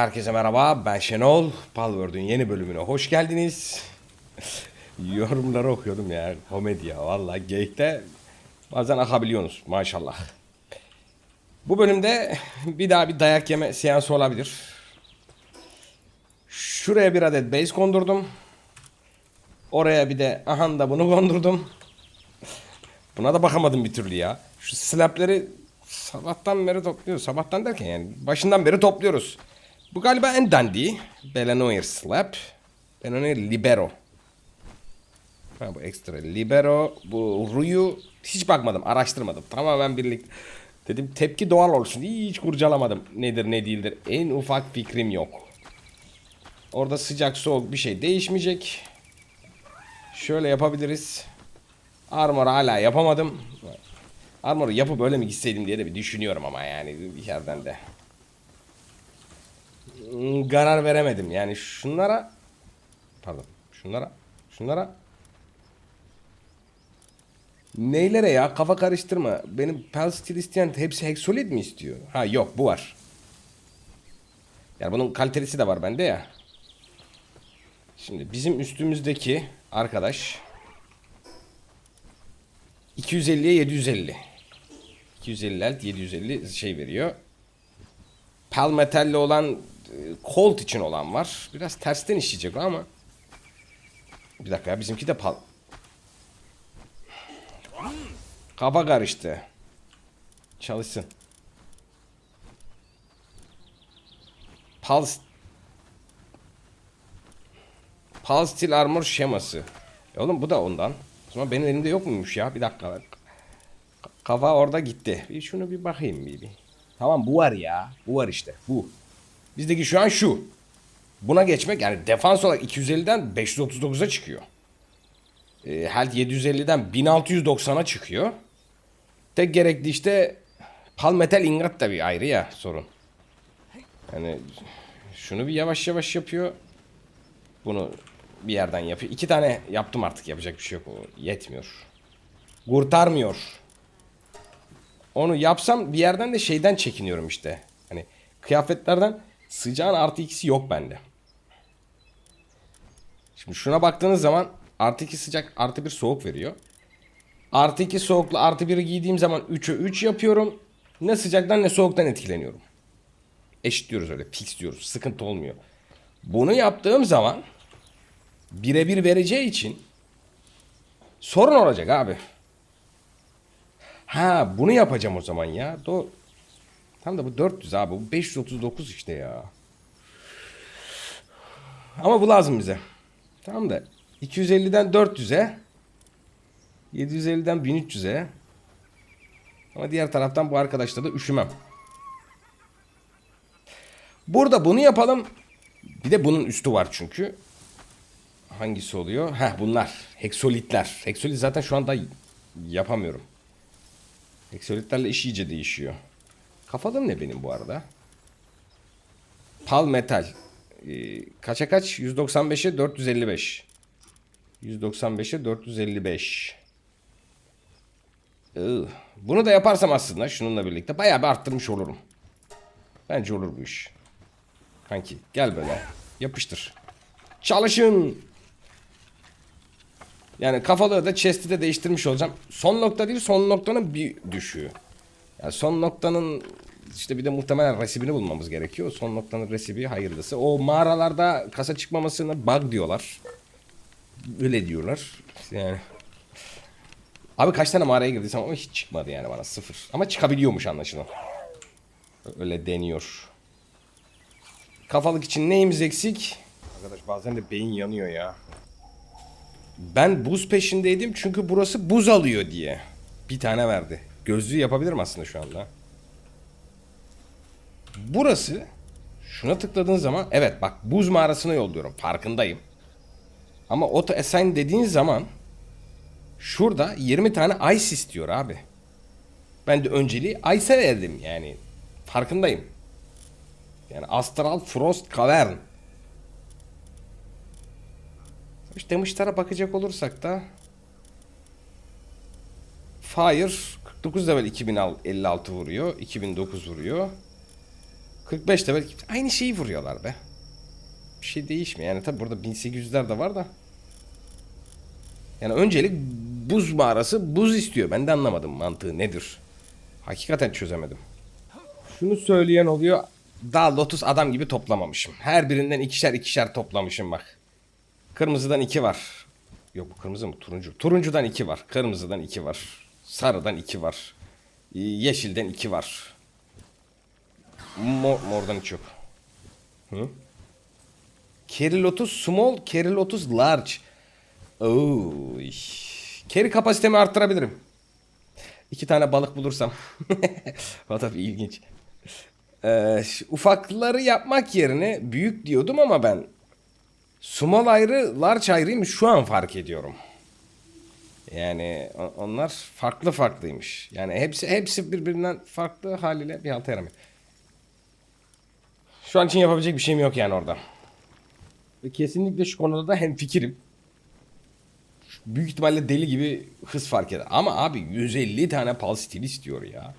Herkese merhaba, ben Şenol. Palworld'ün yeni bölümüne hoş geldiniz. Yorumları okuyordum ya, komedi ya. Valla geyikte bazen akabiliyorsunuz maşallah. Bu bölümde bir daha bir dayak yeme seansı olabilir. Şuraya bir adet base kondurdum. Oraya bir de ahan da bunu kondurdum. Buna da bakamadım bir türlü ya. Şu slapleri sabahtan beri topluyoruz. Sabahtan derken yani başından beri topluyoruz. Bu galiba en dandiği. Belanoir slap. Belanoir libero. Ha, bu ekstra libero. Bu ruyu hiç bakmadım. Araştırmadım. Tamamen birlikte. Dedim tepki doğal olsun. Hiç kurcalamadım. Nedir ne değildir. En ufak fikrim yok. Orada sıcak soğuk bir şey değişmeyecek. Şöyle yapabiliriz. Armor hala yapamadım. Armor'u yapıp öyle mi gitseydim diye de bir düşünüyorum ama yani bir yerden de. Hmm, Karar veremedim. Yani şunlara pardon şunlara şunlara Neylere ya? Kafa karıştırma. Benim Pel Steel hepsi Hexolid mi istiyor? Ha yok bu var. Yani bunun kalitelisi de var bende ya. Şimdi bizim üstümüzdeki arkadaş 250'ye 750. 250 alt 750 şey veriyor. Pal metalli olan Colt için olan var. Biraz tersten işleyecek ama. Bir dakika ya bizimki de pal. Kafa karıştı. Çalışsın. Pal Pal Steel Armor şeması. E oğlum bu da ondan. O zaman benim elimde yok muymuş ya? Bir dakika. Ka- Kafa orada gitti. Bir şunu bir bakayım bir, bir. Tamam bu var ya. Bu var işte. Bu. Bizdeki şu an şu. Buna geçmek yani defans olarak 250'den 539'a çıkıyor. E, health 750'den 1690'a çıkıyor. Tek gerekli işte pal metal ingot da bir ayrı ya sorun. Yani şunu bir yavaş yavaş yapıyor. Bunu bir yerden yapıyor. İki tane yaptım artık yapacak bir şey yok. O yetmiyor. Kurtarmıyor. Onu yapsam bir yerden de şeyden çekiniyorum işte. Hani kıyafetlerden sıcağın artı ikisi yok bende. Şimdi şuna baktığınız zaman artı iki sıcak artı bir soğuk veriyor. Artı iki soğukla artı biri giydiğim zaman 3'e 3 yapıyorum. Ne sıcaktan ne soğuktan etkileniyorum. Eşitliyoruz öyle fix diyoruz. Sıkıntı olmuyor. Bunu yaptığım zaman birebir vereceği için sorun olacak abi. Ha bunu yapacağım o zaman ya. Do Tam da bu 400 abi. Bu 539 işte ya. Ama bu lazım bize. Tamam da 250'den 400'e 750'den 1300'e ama diğer taraftan bu arkadaşla da üşümem. Burada bunu yapalım. Bir de bunun üstü var çünkü. Hangisi oluyor? Heh bunlar. Heksolitler. Heksolit zaten şu anda yapamıyorum. Heksolitlerle iş iyice değişiyor. Kafalım ne benim bu arada? Pal metal. Ee, kaça kaç? 195'e 455. 195'e 455. Iı, Bunu da yaparsam aslında şununla birlikte bayağı bir arttırmış olurum. Bence olur bu iş. Kanki gel böyle. Yapıştır. Çalışın. Yani kafalığı da chest'i de değiştirmiş olacağım. Son nokta değil son noktanın bir düşüğü. Yani son noktanın işte bir de muhtemelen resibini bulmamız gerekiyor. Son noktanın resibi hayırlısı. O mağaralarda kasa çıkmamasına bug diyorlar. Öyle diyorlar. Yani. Abi kaç tane mağaraya girdiysem ama hiç çıkmadı yani bana sıfır. Ama çıkabiliyormuş anlaşılan. Öyle deniyor. Kafalık için neyimiz eksik? Arkadaş bazen de beyin yanıyor ya. Ben buz peşindeydim çünkü burası buz alıyor diye. Bir tane verdi. Gözlüğü yapabilirim aslında şu anda. Burası şuna tıkladığın zaman evet bak buz mağarasına yolluyorum farkındayım. Ama auto assign dediğin zaman şurada 20 tane ice istiyor abi. Ben de önceliği ice'e verdim yani. Farkındayım. Yani Astral Frost Cavern. İşte demişlere bakacak olursak da Fire 49 level 2056 vuruyor. 2009 vuruyor. 45 level aynı şeyi vuruyorlar be. Bir şey değişmiyor. Yani tabi burada 1800'ler de var da. Yani öncelik buz mağarası buz istiyor. Ben de anlamadım mantığı nedir. Hakikaten çözemedim. Şunu söyleyen oluyor. Daha Lotus adam gibi toplamamışım. Her birinden ikişer ikişer toplamışım bak. Kırmızıdan iki var. Yok bu kırmızı mı? Turuncu. Turuncudan iki var. Kırmızıdan iki var. Sarıdan iki var. Ee, Yeşilden iki var. Mor, mordan hiç yok. Hı? Carry Lotus Small, Carry Lotus Large. Oy. Carry kapasitemi arttırabilirim. İki tane balık bulursam. o tabii ilginç. Ee, ufakları yapmak yerine büyük diyordum ama ben small ayrı, large ayrıymış şu an fark ediyorum. Yani onlar farklı farklıymış. Yani hepsi hepsi birbirinden farklı haliyle bir halta yaramıyor. Şu an için yapabilecek bir şeyim yok yani orada. Kesinlikle şu konuda da hem fikrim. Büyük ihtimalle deli gibi hız fark eder. Ama abi 150 tane pal stil istiyor ya.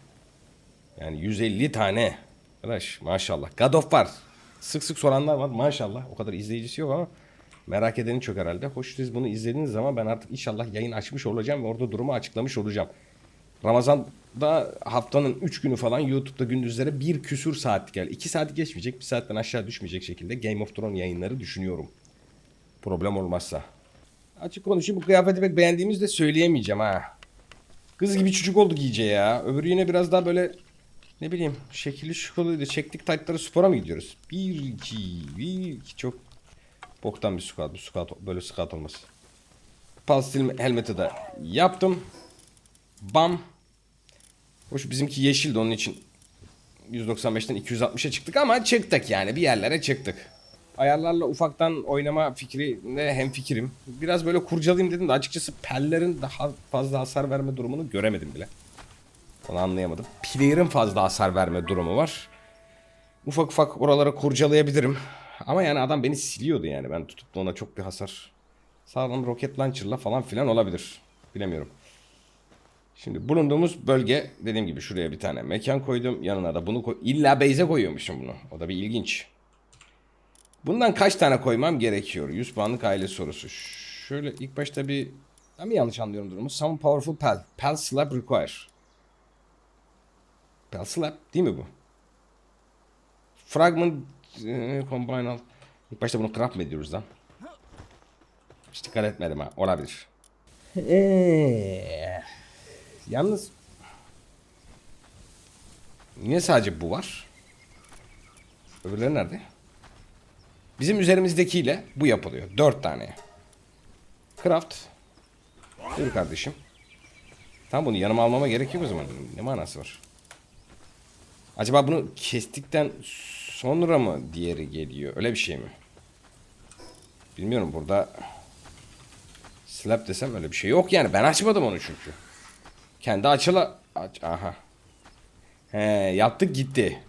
Yani 150 tane. Arkadaş maşallah. God of var. Sık sık soranlar var maşallah. O kadar izleyicisi yok ama merak edeni çok herhalde. Hoş siz bunu izlediğiniz zaman ben artık inşallah yayın açmış olacağım ve orada durumu açıklamış olacağım. Ramazan'da haftanın 3 günü falan YouTube'da gündüzlere bir küsür saatlik yani 2 saati geçmeyecek bir saatten aşağı düşmeyecek şekilde Game of Thrones yayınları düşünüyorum. Problem olmazsa. Açık konuşayım bu kıyafeti pek beğendiğimizi de söyleyemeyeceğim ha. Kız gibi çocuk olduk iyice ya. Öbürü yine biraz daha böyle ne bileyim şekilli şukoluydu. Çektik taytları spora mı gidiyoruz? Bir iki bir iki çok boktan bir squat. Bu squat böyle squat olmaz. Pulse helmeti de yaptım. Bam. Hoş bizimki yeşildi onun için 195'ten 260'a çıktık ama çıktık yani bir yerlere çıktık. Ayarlarla ufaktan oynama fikrine hem fikrim. Biraz böyle kurcalayayım dedim de açıkçası pellerin daha fazla hasar verme durumunu göremedim bile. Onu anlayamadım. Player'ın fazla hasar verme durumu var. Ufak ufak oraları kurcalayabilirim. Ama yani adam beni siliyordu yani. Ben tutup da ona çok bir hasar. Sağlam roket launcher'la falan filan olabilir. Bilemiyorum. Şimdi bulunduğumuz bölge dediğim gibi şuraya bir tane mekan koydum. Yanına da bunu koy. İlla base'e koyuyormuşum bunu. O da bir ilginç. Bundan kaç tane koymam gerekiyor? 100 puanlık aile sorusu. Şöyle ilk başta bir... Ben mi yanlış anlıyorum durumu? Some powerful pal. Pal slab require. Pal slab değil mi bu? Fragment combine al. İlk başta bunu craft mı ediyoruz lan? Hiç dikkat etmedim ha. Olabilir. Eee... Yalnız Niye sadece bu var? Öbürleri nerede? Bizim üzerimizdekiyle bu yapılıyor. Dört tane. Craft. Dur kardeşim. Tam bunu yanıma almama gerek yok o zaman. Ne manası var? Acaba bunu kestikten sonra mı diğeri geliyor? Öyle bir şey mi? Bilmiyorum burada slap desem öyle bir şey yok yani. Ben açmadım onu çünkü. Kendi açıla... Aç... Aha. He yaptık gitti.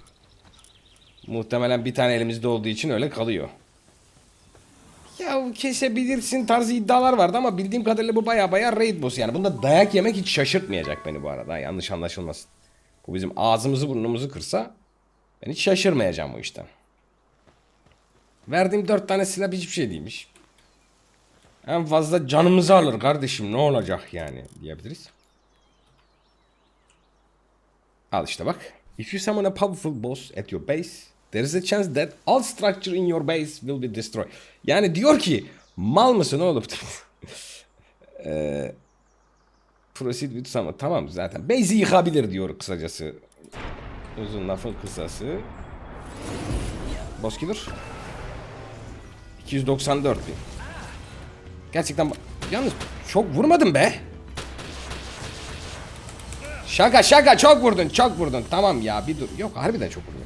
Muhtemelen bir tane elimizde olduğu için öyle kalıyor. Ya kesebilirsin tarzı iddialar vardı ama bildiğim kadarıyla bu baya baya raid boss yani. Bunda dayak yemek hiç şaşırtmayacak beni bu arada. Yanlış anlaşılmasın. Bu bizim ağzımızı burnumuzu kırsa ben hiç şaşırmayacağım o işten. Verdiğim dört tane silah hiçbir şey değilmiş. En fazla canımızı alır kardeşim ne olacak yani diyebiliriz. Al işte bak. If you summon a powerful boss at your base, there is a chance that all structure in your base will be destroyed. Yani diyor ki mal mısın oğlum? Eee proceed with summon. Tamam zaten. Base'i yıkabilir diyor kısacası. Uzun lafın kısası. Boss killer. 294 bin. Gerçekten yalnız çok vurmadım be. Şaka şaka çok vurdun çok vurdun. Tamam ya bir dur. Yok harbiden çok vurdun.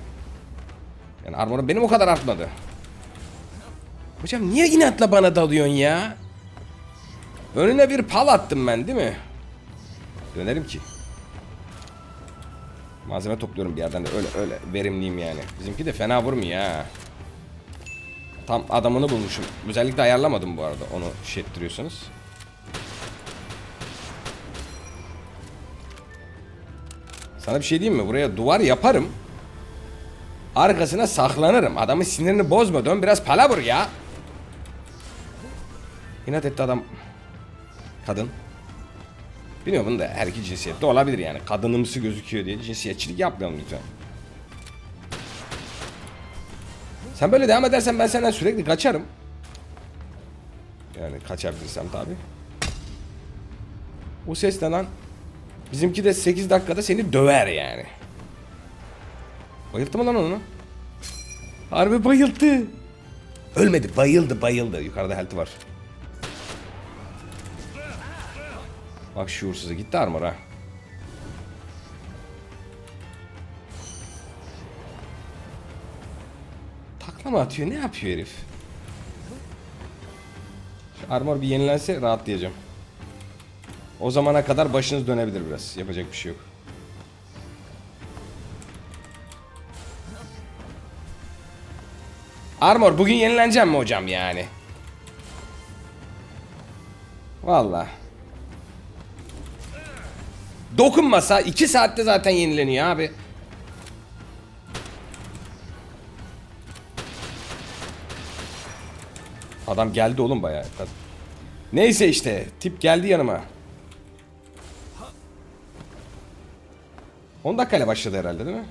Yani armorum benim o kadar artmadı. Hocam niye inatla bana dalıyorsun ya? Önüne bir pal attım ben değil mi? Dönerim ki. Malzeme topluyorum bir yerden de öyle öyle verimliyim yani. Bizimki de fena vurmuyor ha. Tam adamını bulmuşum. Özellikle ayarlamadım bu arada onu şey ettiriyorsanız. Sana bir şey diyeyim mi? Buraya duvar yaparım. arkasına saklanırım. Adamın sinirini bozma. Dön biraz palabur ya. İnat etti adam. Kadın. Bilmiyorum bunu da her iki cinsiyette olabilir yani. Kadınımsı gözüküyor diye cinsiyetçilik yapmayalım lütfen. Sen böyle devam edersen ben senden sürekli kaçarım. Yani kaçabilirsem tabi. O ses ne lan? Bizimki de 8 dakikada seni döver yani. Bayılttı mı lan onu? Harbi bayılttı. Ölmedi bayıldı bayıldı. Yukarıda health'i var. Bak şuursuz'a gitti armor ha. Takla mı atıyor? Ne yapıyor herif? Şu armor bir yenilense rahatlayacağım. O zamana kadar başınız dönebilir biraz. Yapacak bir şey yok. Armor bugün yenileneceğim mi hocam yani? Vallahi. Dokunmasa 2 saatte zaten yenileniyor abi. Adam geldi oğlum bayağı. Neyse işte tip geldi yanıma. 10 dakikayla başladı herhalde değil mi?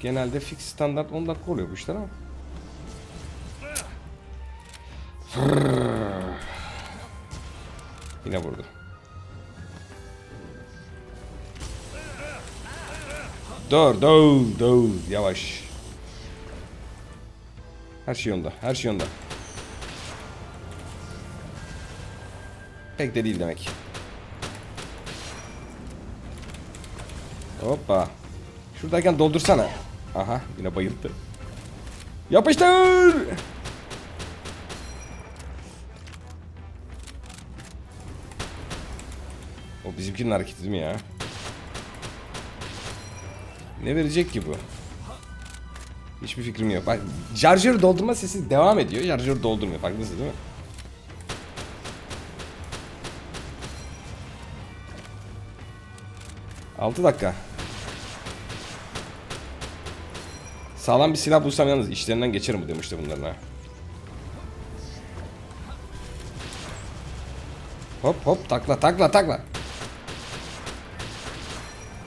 Genelde fix standart 10 dakika oluyor bu işler ama. Yine vurdu. Dur, dur, dur. Yavaş. Her şey yolunda, her şey yolunda. Pek de değil demek. Hoppa. Şuradayken doldursana. Aha, yine bayıldı. Yapıştır! O bizimkinin hareketi değil mi ya? Ne verecek ki bu? Hiçbir fikrim yok. Bak charger doldurma sesi devam ediyor. Charger doldurmuyor. Farkındasın değil mi? Altı dakika. Sağlam bir silah bulsam yalnız işlerinden geçerim bu demişti bunların ha. Hop hop takla takla takla.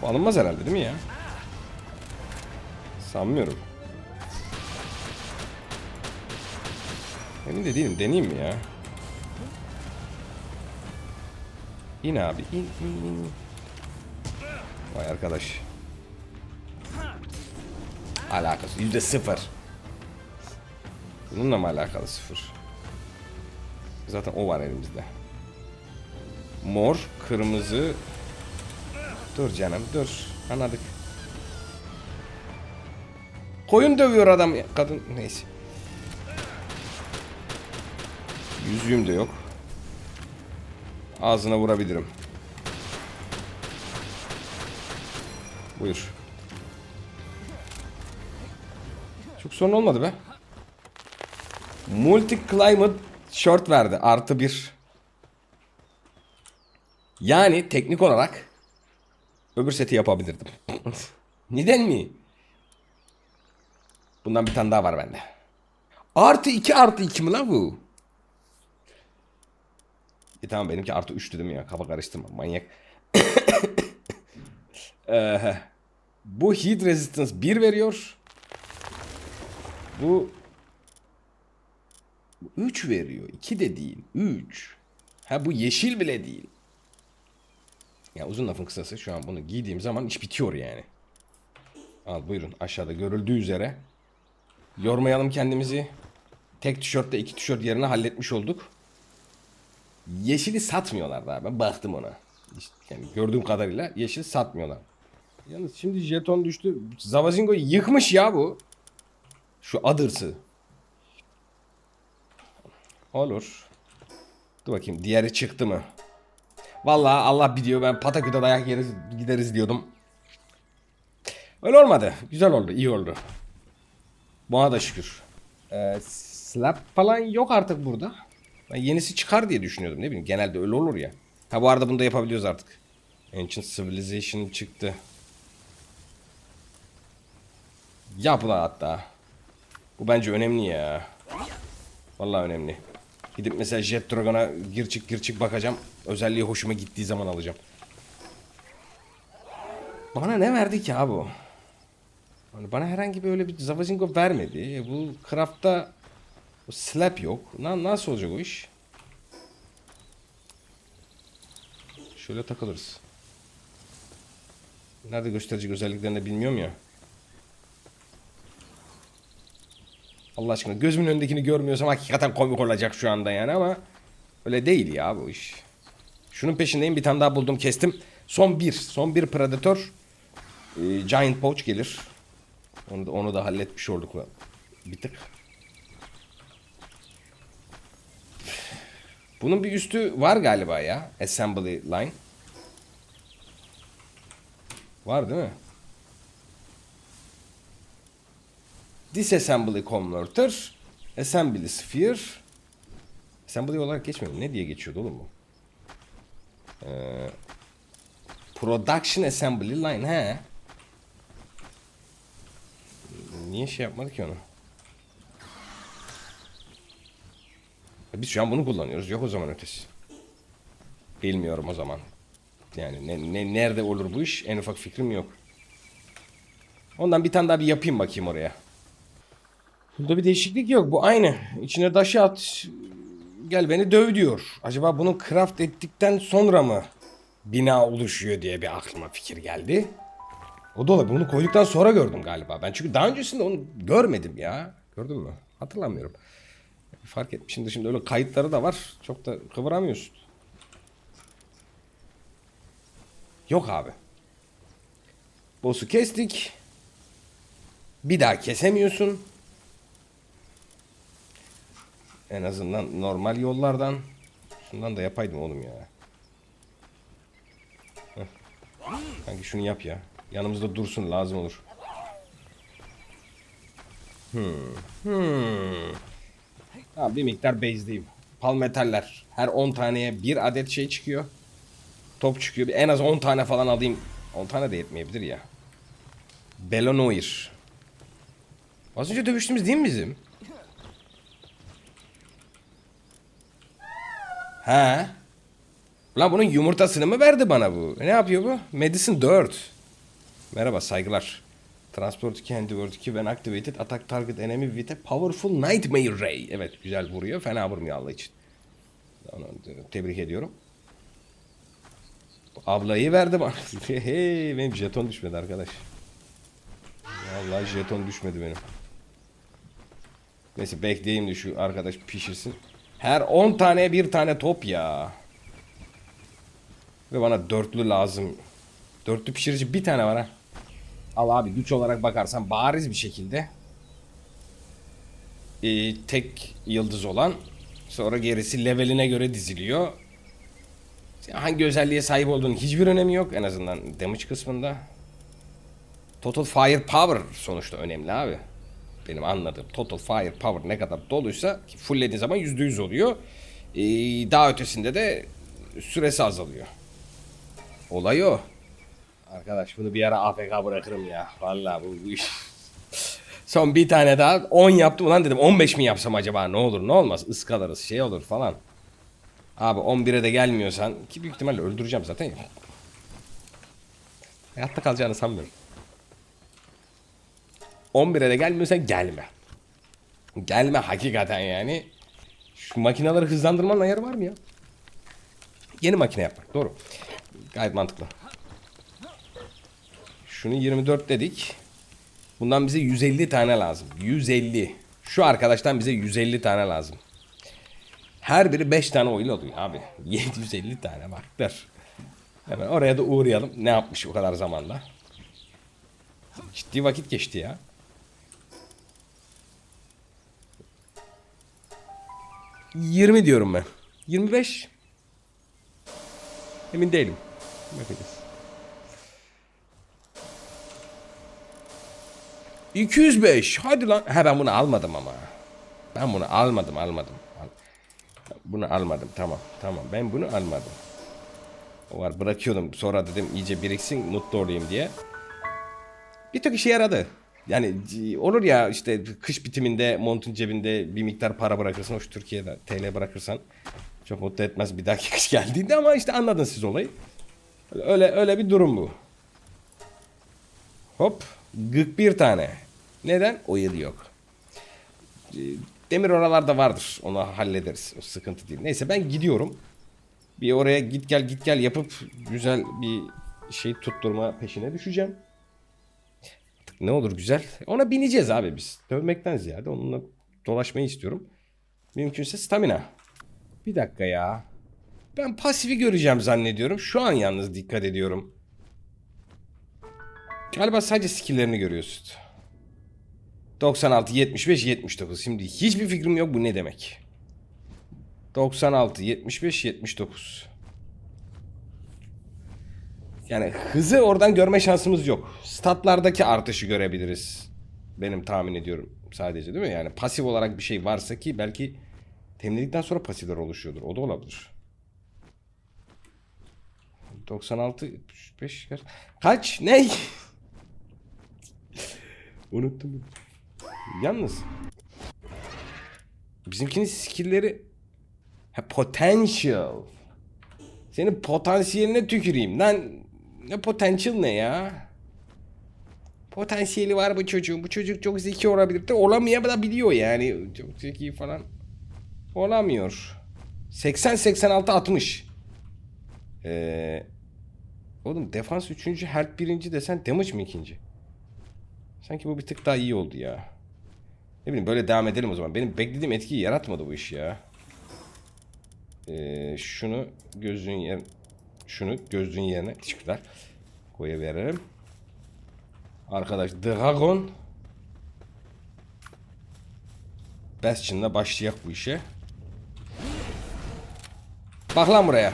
Bu alınmaz herhalde değil mi ya? Sanmıyorum. Emin de değilim. Deneyeyim mi ya? İn abi. in in in. Vay arkadaş. Alakası. Yüzde sıfır. Bununla mı alakalı sıfır? Zaten o var elimizde. Mor, kırmızı. Dur canım dur. Anladık. Koyun dövüyor adam. Kadın neyse. Yüzüğüm de yok. Ağzına vurabilirim. Buyur. Çok sorun olmadı be. Multi Climate Short verdi. Artı bir. Yani teknik olarak öbür seti yapabilirdim. Neden mi? Bundan bir tane daha var bende. Artı 2 artı 2 mi lan bu? E tamam benimki artı 3'tü değil mi ya? Kafa karıştırma manyak. Ee, bu heat resistance 1 veriyor. Bu 3 veriyor. 2 de değil. 3. Ha bu yeşil bile değil. Ya uzun lafın kısası şu an bunu giydiğim zaman iş bitiyor yani. Al buyurun aşağıda görüldüğü üzere. Yormayalım kendimizi. Tek tişörtle iki tişört yerine halletmiş olduk. Yeşili satmıyorlar daha. Ben baktım ona. İşte yani gördüğüm kadarıyla yeşil satmıyorlar. Yalnız şimdi jeton düştü. Zavazingo'yu yıkmış ya bu. Şu adırsı. Olur. Dur bakayım diğeri çıktı mı? Vallahi Allah biliyor ben Patakü'de dayak yeriz gideriz diyordum. Öyle olmadı. Güzel oldu, iyi oldu. Buna da şükür. Ee, slap falan yok artık burada. Ben yenisi çıkar diye düşünüyordum ne bileyim. Genelde öyle olur ya. Ha bu arada bunu da yapabiliyoruz artık. Ancient Civilization çıktı. Yapla hatta. Bu bence önemli ya. Vallahi önemli. Gidip mesela Jet Dragon'a gir çık gir çık bakacağım. Özelliği hoşuma gittiği zaman alacağım. Bana ne verdi ki abi o? Hani bana herhangi bir öyle bir Zavazingo vermedi. E bu craft'ta o slap yok. Na, nasıl olacak o iş? Şöyle takılırız. Nerede gösterecek özelliklerini bilmiyorum ya. Allah aşkına gözümün önündekini görmüyorsam hakikaten komik olacak şu anda yani ama öyle değil ya bu iş. Şunun peşindeyim bir tane daha buldum kestim. Son bir. Son bir Predator. Ee, Giant Poach gelir. Onu da, onu da halletmiş olduk. lan. Bir tık. Bunun bir üstü var galiba ya. Assembly line. Var değil mi? Disassembly Converter. Assembly Sphere. Assembly olarak geçmiyor. Ne diye geçiyordu oğlum bu? Ee, Production Assembly Line he. Niye şey yapmadı ki onu? Biz şu an bunu kullanıyoruz. Yok o zaman ötesi. Bilmiyorum o zaman. Yani ne, ne, nerede olur bu iş? En ufak fikrim yok. Ondan bir tane daha bir yapayım bakayım oraya. Bunda bir değişiklik yok. Bu aynı. İçine daşı at. Gel beni döv diyor. Acaba bunu craft ettikten sonra mı bina oluşuyor diye bir aklıma fikir geldi. O da olabilir. Bunu koyduktan sonra gördüm galiba. Ben çünkü daha öncesinde onu görmedim ya. Gördün mü? Hatırlamıyorum. Fark etmişim de şimdi öyle kayıtları da var. Çok da kıvıramıyorsun. Yok abi. Boss'u kestik. Bir daha kesemiyorsun. En azından normal yollardan. Şundan da yapaydım oğlum ya. Heh. Kanki şunu yap ya. Yanımızda dursun lazım olur. Hmm. Hmm. Tamam bir miktar base'deyim. Palmetaller. Her 10 taneye bir adet şey çıkıyor. Top çıkıyor. En az 10 tane falan alayım. 10 tane de yetmeyebilir ya. Belonoir. Az önce dövüştüğümüz değil mi bizim? He. Lan bunun yumurtasını mı verdi bana bu? Ne yapıyor bu? Medicine 4. Merhaba saygılar. Transport can do work when activated attack target enemy with a powerful nightmare ray. Evet güzel vuruyor. Fena vurmuyor Allah için. Onu tebrik ediyorum. Ablayı verdi bana. hey, benim jeton düşmedi arkadaş. Vallahi jeton düşmedi benim. Neyse bekleyeyim de şu arkadaş pişirsin. Her 10 tane bir tane top ya. Ve bana dörtlü lazım. Dörtlü pişirici bir tane var ha. Al abi güç olarak bakarsan bariz bir şekilde. Ee, tek yıldız olan. Sonra gerisi leveline göre diziliyor. Hangi özelliğe sahip olduğunun hiçbir önemi yok. En azından damage kısmında. Total Fire Power sonuçta önemli abi. Benim anladığım Total Fire Power ne kadar doluysa fulllediğin zaman %100 oluyor. Ee, daha ötesinde de süresi azalıyor. Olay o. Arkadaş bunu bir ara AFK bırakırım ya. Vallahi bu, iş. Son bir tane daha 10 yaptım. Ulan dedim 15 mi yapsam acaba ne olur ne olmaz ıskalarız şey olur falan. Abi 11'e de gelmiyorsan ki büyük ihtimalle öldüreceğim zaten ya. Hayatta kalacağını sanmıyorum. 11'e de gelmiyorsan gelme. Gelme hakikaten yani. Şu makineleri hızlandırmanın ayarı var mı ya? Yeni makine yapmak doğru. Gayet mantıklı. Şunu 24 dedik. Bundan bize 150 tane lazım. 150. Şu arkadaştan bize 150 tane lazım. Her biri 5 tane oyun oluyor abi. 750 tane baklar. Hemen oraya da uğrayalım. Ne yapmış o kadar zamanda. Ciddi vakit geçti ya. Yirmi diyorum ben. 25. Emin değilim. Bakacağız. 205. Hadi lan. Ha ben bunu almadım ama. Ben bunu almadım almadım. Al- Bunu almadım tamam tamam ben bunu almadım. O var bırakıyordum sonra dedim iyice biriksin mutlu olayım diye. Bir tek işe yaradı. Yani olur ya işte kış bitiminde montun cebinde bir miktar para bırakırsın. Hoş Türkiye'de TL bırakırsan çok mutlu etmez bir dahaki kış geldiğinde ama işte anladın siz olayı. Öyle öyle bir durum bu. Hop. Gık bir tane. Neden? O yıl yok. Ee, Demir oralarda vardır. Onu hallederiz. O sıkıntı değil. Neyse ben gidiyorum. Bir oraya git gel git gel yapıp güzel bir şey tutturma peşine düşeceğim. Ne olur güzel. Ona bineceğiz abi biz. Dövmekten ziyade onunla dolaşmayı istiyorum. Mümkünse stamina. Bir dakika ya. Ben pasifi göreceğim zannediyorum. Şu an yalnız dikkat ediyorum. Galiba sadece skill'lerini görüyorsun. 96, 75, 79. Şimdi hiçbir fikrim yok bu ne demek. 96, 75, 79. Yani hızı oradan görme şansımız yok. Statlardaki artışı görebiliriz. Benim tahmin ediyorum sadece değil mi? Yani pasif olarak bir şey varsa ki belki temizlikten sonra pasifler oluşuyordur. O da olabilir. 96, 75 kaç? Ne? Unuttum. Yalnız bizimkinin skill'leri ha, potential. Senin potansiyeline tüküreyim lan. Ne potential ne ya? Potansiyeli var bu çocuğun. Bu çocuk çok zeki olabilir de olamayabiliyor yani. Çok zeki falan. Olamıyor. 80 86 60. Ee, oğlum defans 3. health 1. desen damage mi 2. Sanki bu bir tık daha iyi oldu ya. Ne bileyim böyle devam edelim o zaman. Benim beklediğim etkiyi yaratmadı bu iş ya. Ee, şunu gözlüğün yer şunu gözlüğün yerine teşekkürler. Koyuverelim. Arkadaş Dragon Bastion'la başlayak bu işe. Bak lan buraya.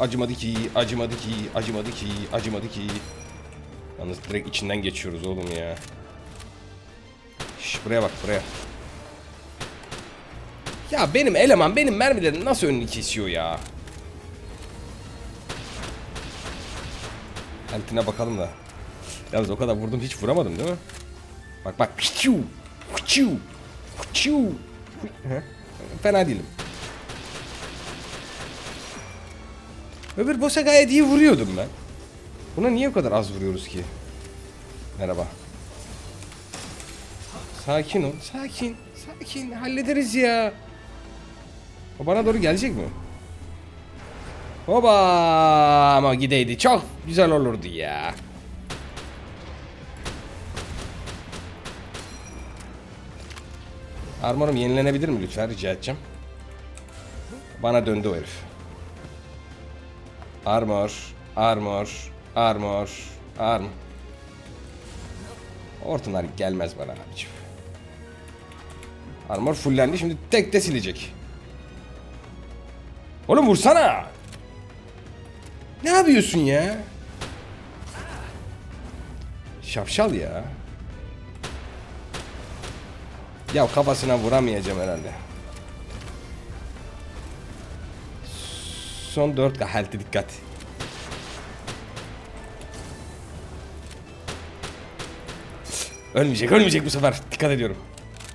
Acımadı ki, acımadı ki, acımadı ki, acımadı ki. Yalnız direkt içinden geçiyoruz oğlum ya. Şş, buraya bak buraya. Ya benim eleman benim mermilerin nasıl önünü kesiyor ya? Altine bakalım da. Yalnız o kadar vurdum hiç vuramadım değil mi? Bak bak. Fena değilim. Öbür boss'a gayet iyi vuruyordum ben. Buna niye o kadar az vuruyoruz ki? Merhaba. Sakin ol. Sakin. Sakin. Hallederiz ya. O bana doğru gelecek mi? Hoba ama gideydi. Çok güzel olurdu ya. Armorum yenilenebilir mi lütfen rica edeceğim. Bana döndü o herif. Armor, armor, armor, arm. Ortalar gelmez bana abicim. Armor fullendi şimdi tek de silecek. Oğlum vursana. Ne yapıyorsun ya? Şapşal ya. Ya kafasına vuramayacağım herhalde. Son 4 health'e dikkat. Ölmeyecek, ölmeyecek bu sefer. Dikkat ediyorum.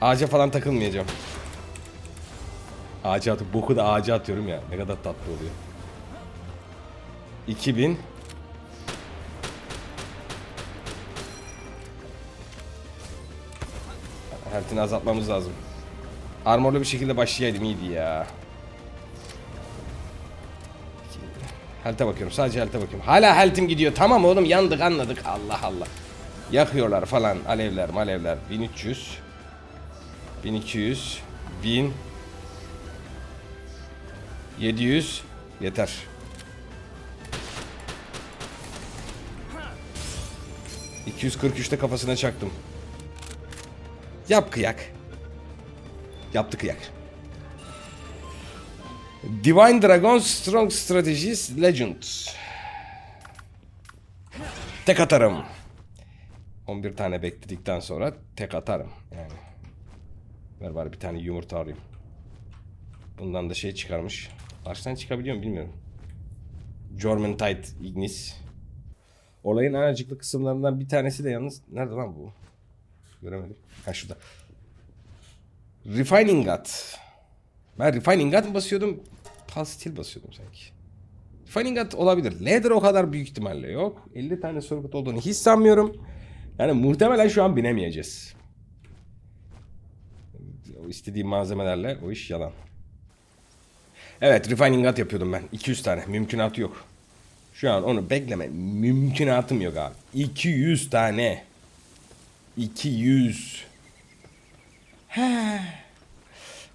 Ağaca falan takılmayacağım. Ağaca atıp boku da ağaca atıyorum ya. Ne kadar tatlı oluyor. 2000 Health'ini azaltmamız lazım. Armorlu bir şekilde başlayaydım iyiydi ya. Health'e bakıyorum. Sadece health'e bakıyorum. Hala health'im gidiyor. Tamam oğlum yandık anladık. Allah Allah. Yakıyorlar falan. Alevler malevler. 1300. 1200. 1000. 700. Yeter. ...243'te kafasına çaktım. Yap kıyak. Yaptı kıyak. Divine Dragon Strong Strategies Legend. Tek atarım. 11 tane bekledikten sonra tek atarım. Yani. Ver bari bir tane yumurta arayayım. Bundan da şey çıkarmış. Baştan çıkabiliyor mu bilmiyorum. Jormuntide Ignis. Olayın en acıklı kısımlarından bir tanesi de yalnız... Nerede lan bu? Göremedim. Ha şurada. Refining God. Ben Refining God mı basıyordum? Steel basıyordum sanki. God olabilir. Leather o kadar büyük ihtimalle yok. 50 tane circuit olduğunu hiç sanmıyorum. Yani muhtemelen şu an binemeyeceğiz. O istediğim malzemelerle o iş yalan. Evet refining gut yapıyordum ben. 200 tane. Mümkünatı yok. Şu an onu bekleme. Mümkünatım yok abi. 200 tane. 200. He.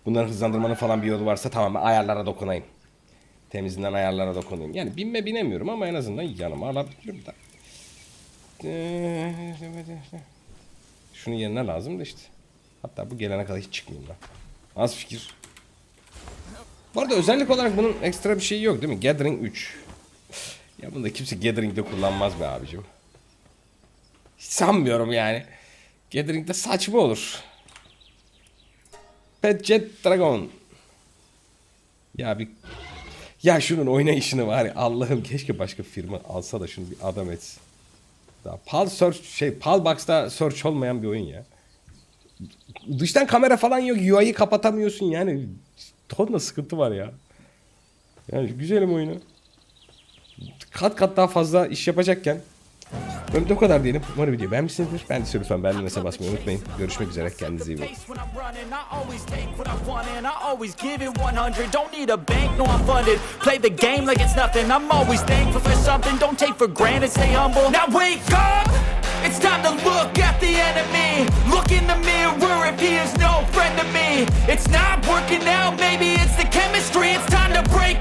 Bunların hızlandırmanın falan bir yolu varsa tamam ayarlara dokunayım. Temizinden ayarlara dokunayım. Yani binme binemiyorum ama en azından yanıma alabilirim da. Şunun yerine lazım da işte. Hatta bu gelene kadar hiç çıkmayayım lan. Az fikir. Bu arada özellik olarak bunun ekstra bir şeyi yok değil mi? Gathering 3. Ya bunu da kimse Gathering'de kullanmaz be abicim. Hiç sanmıyorum yani. Gathering'de saçma olur. Pet Jet Dragon. Ya bir... Ya şunun oynayışını var ya Allah'ım keşke başka firma alsa da şunu bir adam etsin. Daha Pal Search şey Palbox'ta search olmayan bir oyun ya. Dıştan kamera falan yok. UI'yi kapatamıyorsun yani. Tonla sıkıntı var ya. Yani güzelim oyunu. Kat kat daha fazla iş yapacakken Bölümde o kadar diyelim. Umarım videoyu beğenmişsinizdir. Ben de lütfen beğenmeyi ve basmayı unutmayın. Görüşmek üzere. Kendinize iyi bakın. It's time to look at the enemy Look in the mirror if he is no friend to me It's not working out, maybe it's the chemistry It's time to break